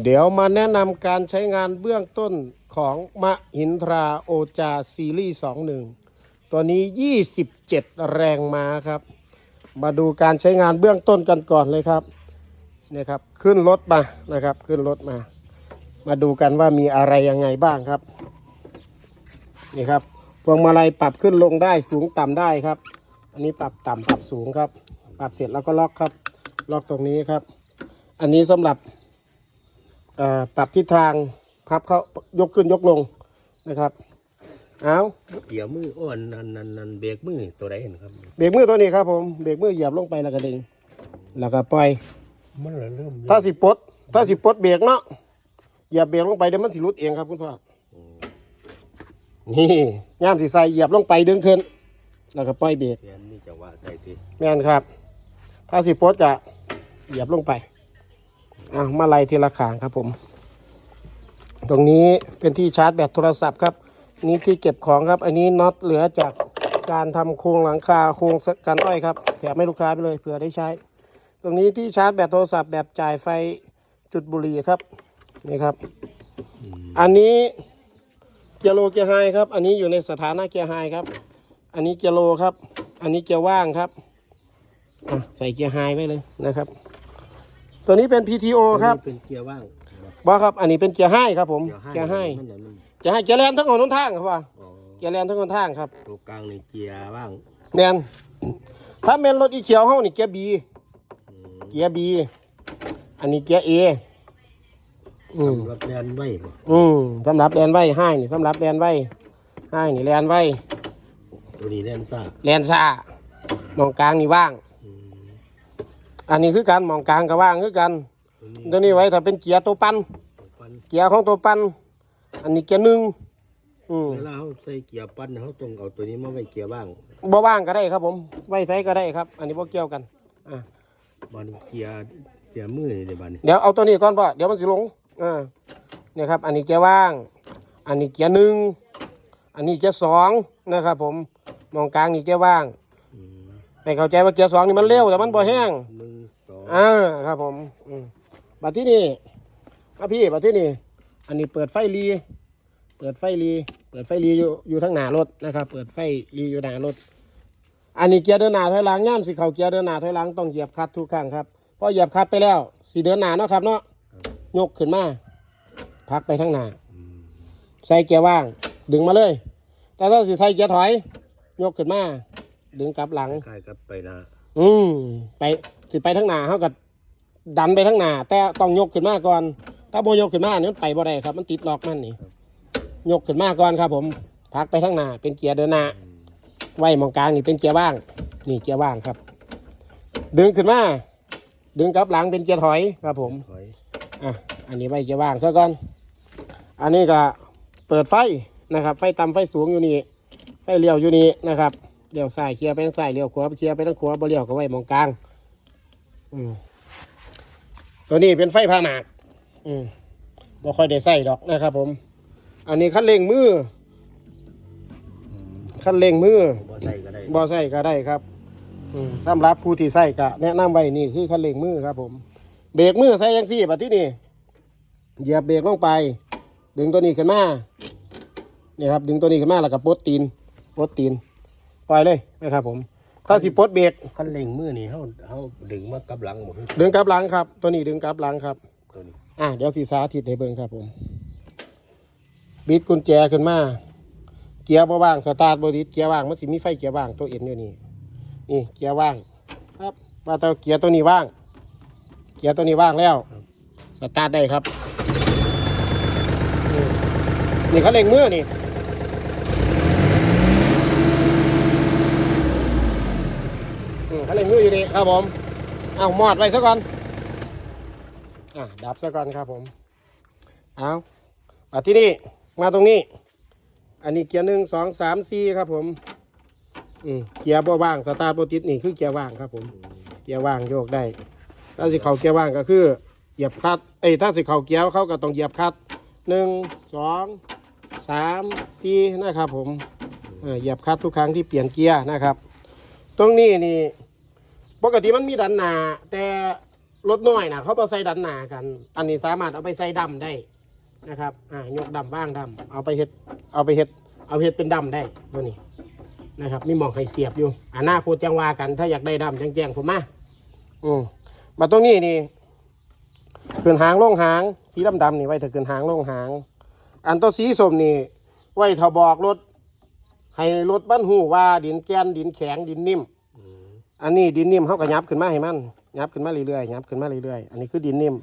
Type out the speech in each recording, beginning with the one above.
เดี๋ยวมาแนะนำการใช้งานเบื้องต้นของมะหินทราโอจาซีรีส์21 ตัวนี้ 27 แรงม้าครับ มาดูการใช้งานเบื้องต้นกันก่อนเลยครับเนี่ยครับ ขึ้นรถมานะครับ ขึ้นรถมา มาดูกันว่ามีอะไรยังไงบ้างครับ นี่ครับพวงมาลัยปรับขึ้นลงได้สูงต่ำได้ครับ อันนี้ปรับต่ำปรับสูงครับ ปรับเสร็จแล้วก็ล็อกครับ ล็อกตรงนี้ครับ อันนี้สำหรับ ปรับทิศทางพับเข้ายกขึ้นยกลงนะครับเอาเกี่ยวมืออ้อนนันนันนันเบรกมือตัวใดเห็นครับเบรกมือตัวนี้ครับผมเบรกมือเหยียบลงไปแล้วก็ดึงแล้วก็ปล่อยมันเริ่มถ้าสิปลดถ้าสิปลดเบรกเนาะเหยียบเบรกลงไปเดี๋ยวมันสิรุดเองครับคุณพ่อนี่ย่ามสิใส่เหยียบลงไปดึงขึ้น แล้วก็ปล่อยเบรกเรียนนี่จะว่าใส่ทีแม่นครับ ถ้าสิปลดจะเหยียบลงไป อะมาไล่ทีละขางครับผม ตรงนี้เป็นที่ชาร์จแบตโทรศัพท์ครับ นี่ที่เก็บของครับ อันนี้น็อตเหลือจากการทำโครงหลังคาโครงกันอ้อยครับแถมให้ลูกค้าไปเลยเผื่อได้ใช้ ตรงนี้ที่ชาร์จแบตโทรศัพท์แบบจ่ายไฟจุดบุหรี่ครับนี่ครับ อันนี้เกียร์โลเกียร์ไฮครับ อันนี้อยู่ในสถานะเกียร์ไฮครับ อันนี้เกียร์โลครับ อันนี้เกียร์ว่างครับใส่เกียร์ไฮไว้เลยนะครับ ตัวนี้เป็น PTO ครับเป็นเกียร์ว่างบอครับอันนี้เป็นเกียร์ไฮครับผมเกียร์ให้เกียร์ไฮมันนั่นมันเกียร์ไฮเกียร์แลนทั้งหมดทั้งทางครับว่าอ๋อเกียร์แลนทั้งหมดทั้งทางครับตัวกลางในเกียร์ว่างแมนถ้าแมนรถอีเขียวเฮานี่เกียร์บีอืมเกียร์บีอันนี้เกียร์เออืมสำหรับแดนไว้บ่อืมสำหรับแลนไว้ให้นี่สำหรับแลนไว้ให้นี่แลนไว้ตัวนี้แดนซ่าแลนซ่ามองกลางนี่ว่าง อืมอันนี้คือการมองกลางก็ว่างคือกันตัวนี้ตัวนี้ไว้ถ้าเป็นเกียร์ตัวปั้นปั้นเกียร์ของตัวปั้นอันนี้เกียร์หนึ่งอืมเวลาเขาใส่เกียร์ปั้นเขาต้องเอาตัวนี้มาไว้เกียร์ว่างบ่ว่างก็ได้ครับผมไว้ใส่ก็ได้ครับ อันนี้บ่เกี่ยวกันอ่าบานเกียร์เกียร์มือนี่เดี๋ยวบานนี้เดี๋ยวเอาตัวนี้ก่อนป่ะเดี๋ยวมันสิลงอ่าเนี่ยครับ อันนี้เกียร์ว่าง อันนี้เกียร์หนึ่งอันนี้เกียร์สองนะครับ ผมมองกลางนี่เกียร์ว่างอืมให้เข้าใจว่าเกียร์สองนี่มันเร็วแต่มันบ่แห้งหนึ่งส อ่าครับผมอืมบัดที่นี่อะพี่บัดที่นี่ อันนี้เปิดไฟรีเปิดไฟรีเปิดไฟรีอยู่อยู่ทั้งหน้ารถนะครับ เปิดไฟรีอยู่หน้ารถ อันนี้เกียร์เดินหน้าถอยหลังย่ามสิเขาเกียร์เดินหน้าถอยหลังต้องเหยียบคลัดทุกครั้งครับพอเหยียบคลัดไปแล้วสีเดินหน้าเนาะครับเนาะยกขึ้นมาพักไปทั้งหน้าใส่เกียร์ว่าง ดึงมาเลย แต่ถ้าสิใส่เกียร์ถอย ยกขึ้นมาดึงกลับหลัง คล้ายกับไปนะ อืมไปสิไปทั้งหน้าเขาก็ดันไปทั้งหน้าแต่ต้องยกขึ้นมาก่อน ถ้าโบยกขึ้นมาเนี่ยมันไปบ่ได้ครับ มันติดล็อกมันนี่ ยกขึ้นมาก่อนครับ ผมพักไปทั้งหน้าเป็นเกียร์เดินหน้าอืมไว้หมองกลางนี่เป็นเกียร์ว่าง นี่เกียร์ว่างครับ ดึงขึ้นมา ดึงกลับหลังเป็นเกียร์ถอยครับ ผมถอยอะอันนี้ไว้เกียร์ว่างซะก่อน อันนี้ก็เปิดไฟนะครับ ไฟต่ำไฟสูงอยู่นี่ ไฟเลี้ยวอยู่นี่นะครับ เลี้ยวซ้ายเคลียร์ไปทางซ้ายเลี้ยวขวาเคลียร์ไปทางขวาบ่เลี้ยวก็ไว้หมองกลาง อืมตัวนี้เป็นไฟพาหมากอืมบ่ค่อยได้ใส่ดอกนะครับ ผม อันนี้คันเร่งมือคันเร่งมือบ่ใส่ก็ได้บ่ใส่ก็ได้ครับอืมสำหรับผู้ที่ใส่ก็แนะนำไว้นี่คือคันเร่งมือครับ ผม เบรกมือใส่ยังสี่บัดที่นี่เหยียบเบรกลงไป ดึงตัวนี้ขึ้นมานี่ครับ ดึงตัวนี้ขึ้นมาแล้วก็ปลดตีนปลดตีนป ล่อยเลยนะครับผมถ้าสิปลดเบรกคันเร่งมือนี่เฮาเฮาดึงมากับหลังหมดดึงกลับหลังครับ ตัวนี้ดึงกลับหลังครับ ตัวนี้อะเดี๋ยวสีสาธิตให้เบิ่งครับผม บิดกุญแจขึ้นมา เกียร์บ่ว่างสตาร์ทบ่ติดเกียร์ว่างมันสิมีไฟเกียร์ว่างตัวเอ็นอยู่นี่นี่เกียร์ว่าง ครับว่าแต่เกียร์ตัวนี้ว่าง เกียร์ตัวนี้ว่างแล้วสตาร์ทได้ครับนี่นี่เขาเล็งมือนี่ มเขาเล็งมืออยู่นี่ครับผม เอาหมอดไว้ซะก่อน อะดับซะก่อนครับผม เอาอะที่นี่มาตรงนี้ อันนี้เกียร์หนึ่งสองสามสี่ครับผม อืมเกียร์บ่ว่างสตาร์ทบ่ติดนี่คือเกียร์ว่างครับผม เกียร์ว่างโยกได้ ถ้าสิเขาเกียร์ว่างก็คือเหยียบคลัดเอ้ยถ้าสิเขาเกียร์เขาก็ต้องเหยียบคลัดหนึ่งสองสามสี่นะครับผมเออเหยียบคลัดทุกครั้งที่เปลี่ยนเกียร์นะครับ ตรงนี้นี่ ปกติมันมีดันหนาแต่รถน้อยนะเขาเอาใส่ดันหนากัน อันนี้สามารถเอาไปใส่ดำได้นะครับอ่ายกดำบ้างดำเอาไปเฮ็ดเอาไปเฮ็ดเอาเฮ็ดเป็นดำได้ตัวนี้นะครับมีหมองให้เสียบอยู่อะหน้าโคตจังว่ากัน ถ้าอยากได้ดำแจ้งๆผมมาอืมมาตรงนี้นี่ขึ้นหางลงหาง สีดำๆนี่ไว้ถ้าขึ้นหางลงหาง อันตัวสีส้มนี่ ไว้ถ้าบอกรถให้รถบรรหูว่าดินแกนดินแข็งดินนิ่ม อืมอันนี้ดินนิ่มเขาก็ยับขึ้นมาให้มันยับขึ้นมาเรื่อยๆยับขึ้นมาเรื่อยๆอันนี้คือดินนิ่ม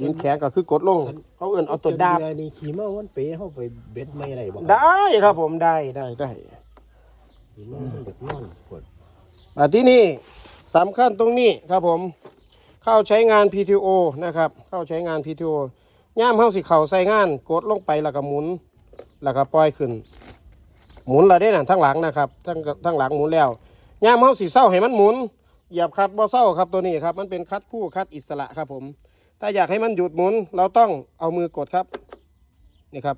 ดินแข็งก็คือกดลงเขาเอื่นเอาตัวดาบเรือนี่ขี่มาวันเป๋เข้าไปเบ็ดไม่ได้บ่ครับได้ครับผมได้ได้ได้ขี่มามันเด็กนอนกดอ่าที่นี่สำคัญตรงนี้ครับผม เข้าใช้งาน PTO นะครับ เข้าใช้งาน PTO ย่ามเข้าสิเข่าใส่งาน กดลงไปแล้วก็หมุน แล้วก็ปล่อยขึ้น หมุนและได้น่ะทั้งหลังนะครับทั้งทั้งหลังหมุนแล้ว ย่ามเข้าสิเศร้าให้มันหมุน เหยียบคัดบ่เศร้าครับตัวนี้ครับ มันเป็นคัดคู่คัดอิสระครับผม ถ้าอยากให้มันหยุดหมุน เราต้องเอามือกดครับ นี่ครับ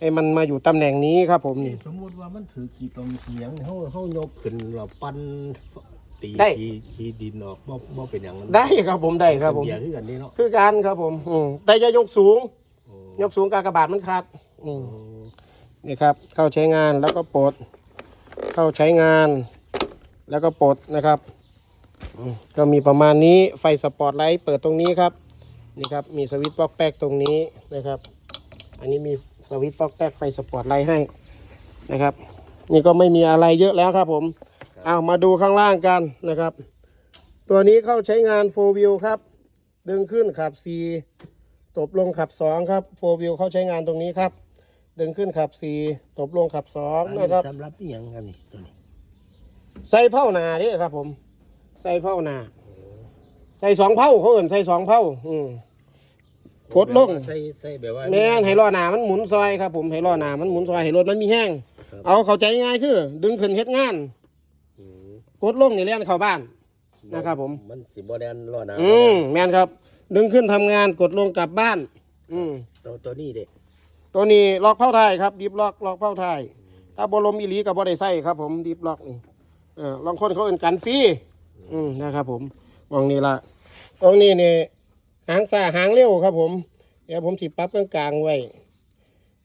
ให้มันมาอยู่ตำแหน่งนี้ครับผมนี่ สมมติว่ามันถือขี่ตรงขี่หยังเฮาเฮายกขึ้นเราปั้นตีได้ ขี่ขี่ดินออกบ่บ่เป็นหยังนั้นได้ครับผมได้ครับผมเป็นเบียร์คือกันนี่เนาะคือการครับผมอืมแต่จะยกสูง โอ้ยกสูงกากบาทมันขาดอืมโอ้นี่ครับ เข้าใช้งานแล้วก็ปลดเข้าใช้งาน แล้วก็ปลดนะครับ ก็มีประมาณนี้ไฟสปอตไลท์เปิดตรงนี้ครับนี่ครับมีสวิตช์ปลั๊กแป๊กตรงนี้นะครับ อันนี้มีสวิตช์ปลั๊กแป๊กไฟสปอตไลท์ให้นะครับ นี่ก็ไม่มีอะไรเยอะแล้วครับผมเอามาดูข้างล่างกันนะครับ ตัวนี้เข้าใช้งาน4 wheel ครับ ดึงขึ้นขับ4ตบลงขับ 2 ครับ4 wheel เข้าใช้งานตรงนี้ครับ ดึงขึ้นขับ4ตบลงขับอัน2นะครับสำหรับอียงครับนี่ตัวนี้ ใส่เผาหนาเด้ครับ ผม ใส่เผาหนาใส่สองเผาเขาเอื่นใส่สองเผาอืมกดลงแบบว่าใส่ใส่แบบว่าแม่นให้ล้อหนามันหมุนซอยครับ ผมให้ล้อหนามันหมุนซอยให้รถมันมีแห้งครับเอาเข้าใจง่ายคือ ดึงขึ้นเฮ็ดงานอืมกดลงนี่เลี้ยนเข้าบ้าน นะครับผม มันสิบ่แดนรอดนะอืมแม่นครับ ดึงขึ้นทำงานกดลงกลับบ้าน อืม ตัวตัวนี้เด็กตัวนี้ล็อกเผาท้ายครับดิฟล็อกล็อกเผาท้ายถ้าบรมอีหลีกับบ่ได้ใส่ครับผมดิฟล็อกนี่ เออลองคนเขาเอื่นกันฟรีอืมนะครับผมมองนี่ละตรงนี้นี่หางซ่าหางเร็วครับ ผม เดี๋ยวผมสิปรับกลางๆไว้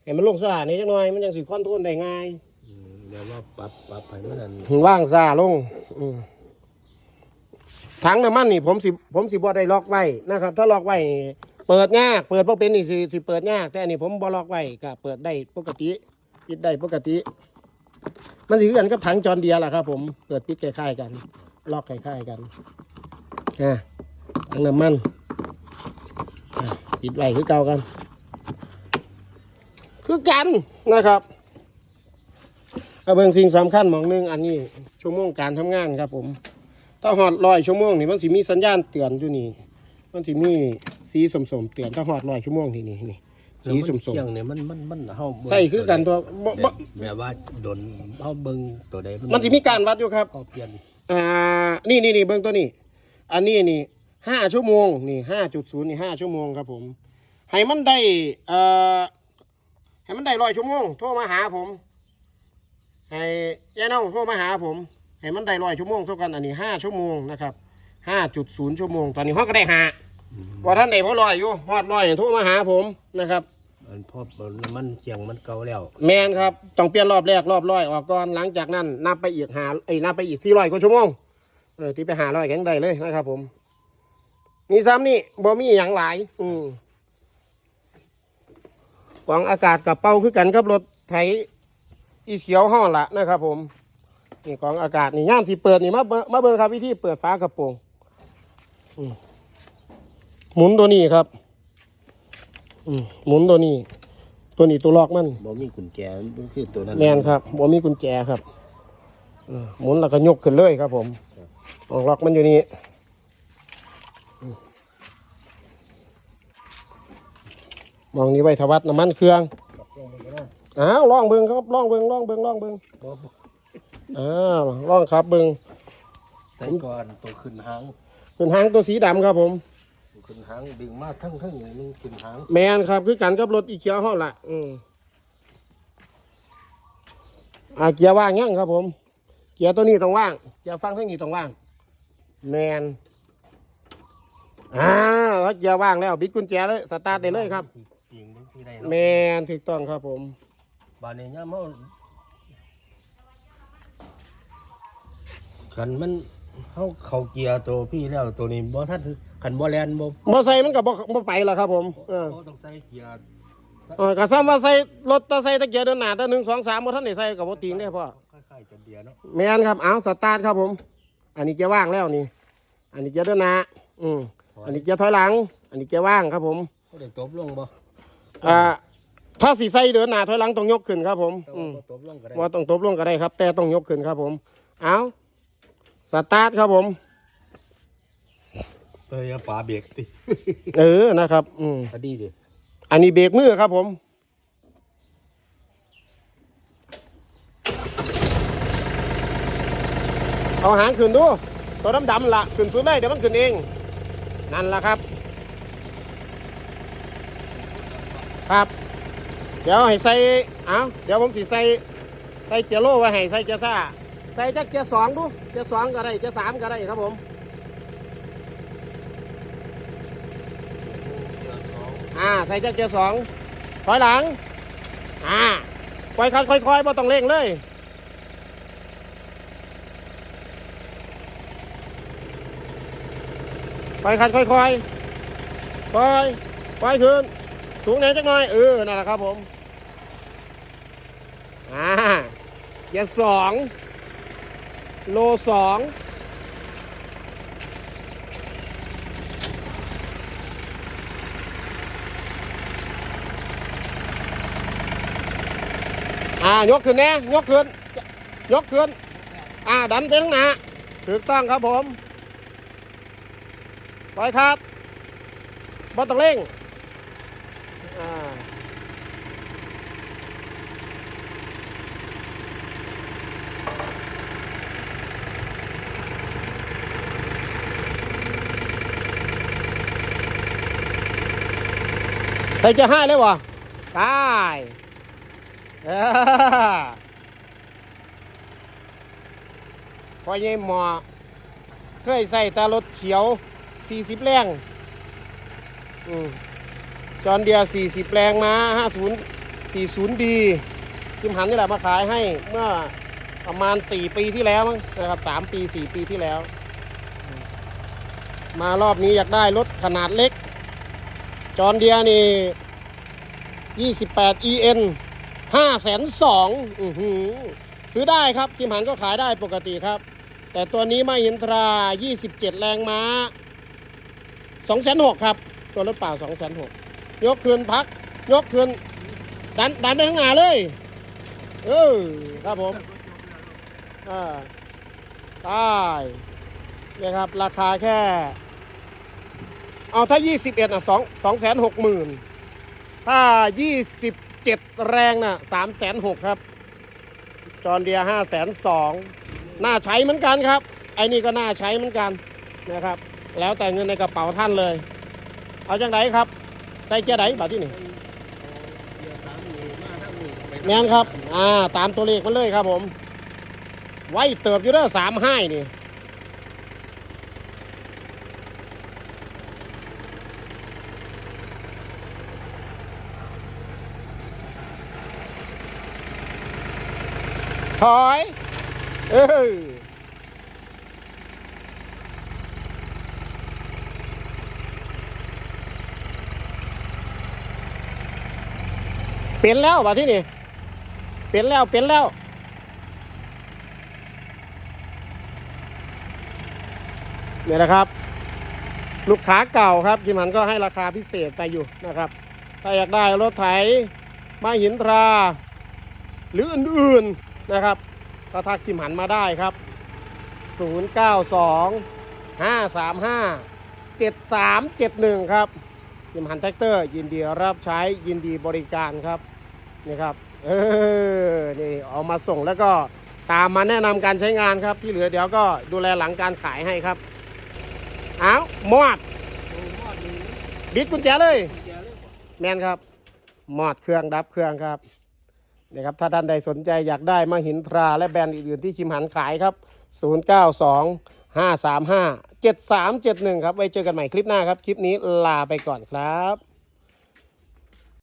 ให้มันลงซ่านี่จักหน่อยมันยังสิคอนโทรลได้ง่ายอืมเดี๋ยวว่าปรับปรับให้มันนั่นว่างซ่าลงอืมถังน้ำมันนี่ผมสิผมสิบ่ได้ล็อกไว้นะครับ ถ้าล็อกไว้นี่เปิดยากเปิดบ่เป็นนี่สิสิเปิดยากแต่อันนี้ผมบ่ล็อกไว้ก็เปิดได้ปกติปิดได้ปกติ มันสิคือกันกับถังจอนเดียแหละครับ ผมเปิดปิดคล้ายๆกันล็อกคล้ายๆกันอะถังน้ำมันปิดไว้คือเก่ากัน คือกันนะครับเอาเบิ่งสิ่งสำคัญมองหนึงอันนี้ชั่วโมงการทำงานครับ ผมถ้าหอดร้อยชั่วโมงนี่มันสิมีสัญญาณเตือนอยู่นี่ มันสิมีสีสมๆเตือนถ้าหอดร้อยชั่วโมงที่นี่นี่ สีสมเที่ยงเนี่ยมันมันมันเฮาเบิ่งๆใส่คือกันตัวบ่บ่แบบว่าโดนเฮาเบิ่งตัวใดมันสิมีการวัดอยู่ครับเฮาเปลี่ยนอ่านี่นี่นี่เบื้องต้นนี่อันนี้นี่ห้าชั่วโมงนี่ห้าจุดศูนย์นี่ห้าชั่วโมงครับผมให้มันได้เอ่อให้มันได้ร้อยชั่วโมงโทรมาหาผมให้ยายเน่าโทรมาหาผมให้มันได้ร้อยชั่วโมงเท่ากันอันนี้ห้าชั่วโมงนะครับห้าจุดศูนย์ชั่วโมง ตอนนี้ห้องก็ได้หา ว่าท่านไหนพอร้อยอยู่ฮอดร้อยโทรมาหาผมนะครับ มันพอมันเสียงมันเก่าแล้ว แมนครับต้องเปลี่ยนรอบแรกรอบร้อยออกก่อนหลังจากนั้นนับไปอีกหาไอ้ยนับไปอีกสี่ร้อยกว่าชั่วโมงเออที่ไปหาร้อยแข็งได้เลยนะครับ ผมมีซ้ำนี่บ่มีอย่างหลาย อืมกล่องอากาศกับเป้าคือกันกับรถไถอีเขียวห้องละนะครับ ผมนี่กล่องอากาศนี่ย่ามที่เปิดนี่มาเบิ่งมาเบิ่งครับวิธีเปิดฝากระโปรงอืม หมุนตัวนี้ครับอืมหมุนตัวนี้ ตัวนี้ตัวล็อกมันบ่มีกุญแจมันคือตัวนั้นแมนครับบ่มีกุญแจครับเออหมุนแล้วก็ยกขึ้นเลยครับผมออกล็อกมันอยู่นี่อืมมองนี้ไว้ทวัดน้ำมันเครื่องอ้าวลองเบิ้งครับลองเบิ้งลองเบิ้งลองเบิ้งบ่บ่อ้าวลองครับเบิ้งใส่ก่อนตัวขึ้นหางเป็นหางตัวสีดำครับผมตัว ขึ้นหางดึงมาทั้งทั้งนี่มันขึ้นหางแมนครับคือกันกับรถอีเขียวห้องละอืมอ่าเกียร์ว่างยังครับผม เกียร์ตัวนี้ต้องว่างเกียร์ฟังทั้งนี้ต้องว่าง แมนอ่าถ้าเกียร์ว่างแล้วบิดกุญแจเลยสตาร์ทได้เลยครับเตียงได้ที่ได้แมเนาะนถูกต้องครับผมบานนี้ย่ามเฮาคันมันเฮาเข้าเกียร์ตัวพี่แล้วตัวนี้บ่ทัน คันบ่แล่นบ่มอไซค์มันกับบ่ไปแล้วครับผมเออบ่ต้องใส่เกียร์เออก็ซ้ำว่าใส่รถตะใส่ตะเกียร์เดินหน้าตะหนึ่งสองสามบ่ท่านได้ใส่กับบ่ติงได้พ่อคล้ายๆจะเบียร์เนาะแมนครับเอาสตาร์ทครับผม อันนี้เกียร์ว่างแล้วนี่ อันนี้เกียร์เดินหน้าอืมอันนี้เกียร์ถอยหลัง อันนี้เกียร์ว่างครับผมก็ได้ตบลงบ่อ่าถ้าสีใส่เดินหน้าถอยหลังต้องยกขึ้นครับผมแต่อืว่ามบ่ตบลงก็ได้ว่าต้องตบลงก็ได้ครับ แต่ต้องยกขึ้นครับผม เอาสตาร์ทครับผม เอออย่าป่าเบรกติเออนะครับ อืมอดีดิอันนี้เบรกมือครับ ผมเอาหางขึ้นดู ตัวดำๆละขึ้นสุดเลยเดี๋ยวมันขึ้นเอง นั่นละครับ ครับ เดี๋ยวให้ใส่เอาเดี๋ยวผมสิใส่ใส่เกียร์โล่ไว้ให้ใส่เกียร์ซ่า ใส่จักเกียร์สองดู เกียร์สองก็ได้ เกียร์สามก็ได้ครับผม อ่าใส่จักเกียร์สองถอยหลัง อ่าค่อยๆค่อยๆบ่ต้องเร่งเลยค่อยๆค่อยๆค่อยค่อยค่อยขึ้นสูงแหน่จักหน่อย เออ นั่นแหละครับผม อ่าเกียร์สอง โลสอง อ่ายกขึ้นแน่ยกขึ้น ยกขึ้น อ่า ดันไปข้างหน้าถูกต้องครับผมไปครับบอต้องเร่งอ่าใส่เกียร์ห้เลยวะได้ พอยี่หมอ เคยใส่ตารถเขียว 40 แรงอืมจอนเดีย40 แรงมา50 40 ดีจิมหันนี่แหละมาขายให้เมื่อประมาณ 4 ปีที่แล้วมั้งนะครับ3ปี 4 ปีที่แล้วมมารอบนี้อยากได้รถขนาดเล็ก จอนเดียนี่ 28 EN ห้าแสนสองซื้อได้ครับทีมหันก็ขายได้ปกติครับ แต่ตัวนี้ไม่เห็นตรายี่สิบเจ็ดแรงม้าแสนหกครับ ตัวรถป่าสองแสนหกยกคืนพัก ยกคืนดันดันไปทั้งหนาเลย เออครับผมอ่าได้เนี่ยครับ ราคาแค่ เอาถ้ายี่สิบเอ็ดอะสองสองแสนหกหมื่นถ้ายี่สิบ เจ็ดแรงนะ่ะสามแสนหกครับ จอนเดียห้าแสนสองน่าใช้เหมือนกันครับ ไอ้นี่ก็น่าใช้เหมือนกันนะครับ แล้วแต่เงินในกระเป๋าท่านเลย เอาจังไดครับได้เจ้าไดบาที่หนึ่งแมนครับ อ่า ตามตัวเลขมันเลยครับผม ไว้เติบอยู่เด้อสามห้นี่ ถอย เออเปลี่ยนแล้วบัดที่นี่เปลี่ยนแล้วเปลี่ยนแล้ว เนี่ยนะครับ ลูกค้าเก่าครับจิมันก็ให้ราคาพิเศษไปอยู่นะครับ ถ้าอยากได้รถไถมาหินทรา หรืออื่นๆ นะครับก็ทักจิมหันมาได้ครับ 092 535 7371 ครับจิมหันแท็กเตอร์ ยินดีรับใช้ยินดีบริการครับนี่ครับเออนี่เอามาส่งแล้วก็ตามมาแนะนำการใช้งานครับ ที่เหลือเดี๋ยวก็ดูแลหลังการขายให้ครับเอามอดบิดกุญแจเลย แมนครับ มอดเครื่องดับเครื่องครับ นะครับถ้าท่านใดสนใจอยากได้มาหินทราและแบรนด์อื่นๆที่คิมหันขายครับ 092 535 7371 ครับ ไว้เจอกันใหม่คลิปหน้าครับ คลิปนี้ลาไปก่อนครับ